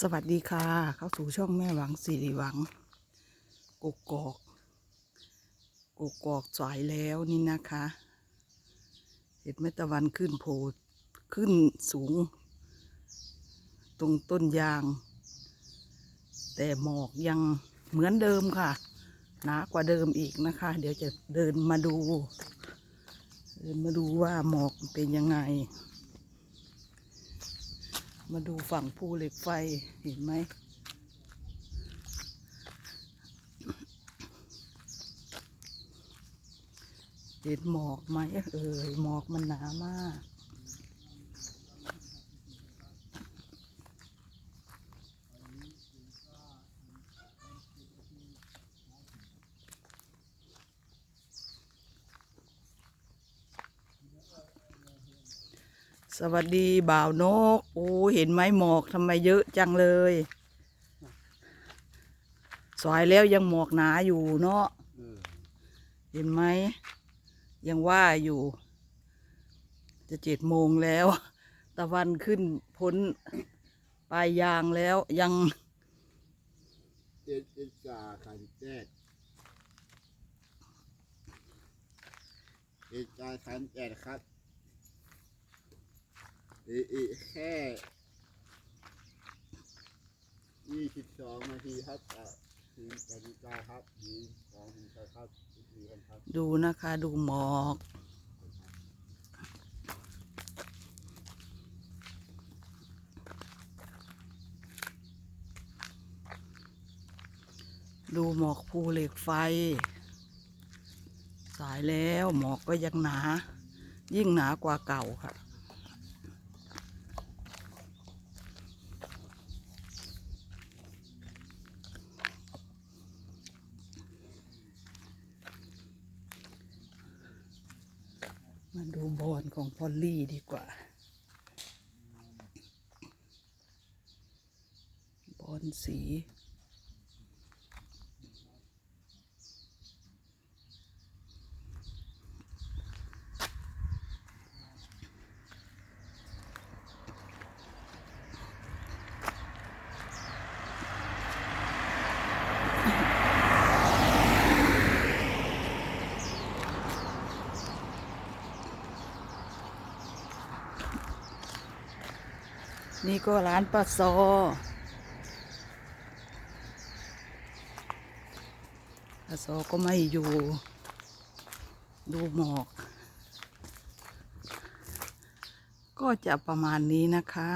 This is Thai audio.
สวัสดีค่ะ เข้าสู่ช่องแม่หวังสิริหวังกกอกกกอกสายแล้วนี่นะคะ เห็นแม่ตะวันขึ้นโผล่ขึ้นสูง ตรงต้นยาง แต่หมอกยังเหมือนเดิมค่ะ หนากว่าเดิมอีกนะคะ เดี๋ยวจะเดินมาดู เดินมาดูว่าหมอกเป็นยังไง มาดูฝั่งภูเหล็กไฟเห็นไหม เห็นหมอกไหมเอ่ยหมอกมันหนามาก สวัสดีบ่าวนก โอ้เห็นไหมหมอกทำไมเยอะจังเลยสวยแล้วยังหมอกหนาอยู่เนาะเห็นไหม ยังว่าอยู่ จะเจ็ดโมงแล้ว ตะวันขึ้นพ้นปลายยางแล้วยังเจ็ดเจ็ดกาขาดแจ๊ดเจ็ดกาขันแจ๊ดครับ อีอีแค่ยี่สิบสองนาทีครับอะถึงนาฬิกาครับยี่สองนาฬิกาครับสี่คนครับ ดูนะคะดูหมอก ดูหมอกภูเหล็กไฟ สายแล้วหมอกก็ยังหนา ยิ่งหนากว่าเก่าค่ะ มาดูบอลของพอลลี่ดีกว่า บอลสี นี่ก็ร้านปลาซอ ปลาซอก็ไม่อยู่ ดูหมอก ก็จะประมาณนี้นะคะ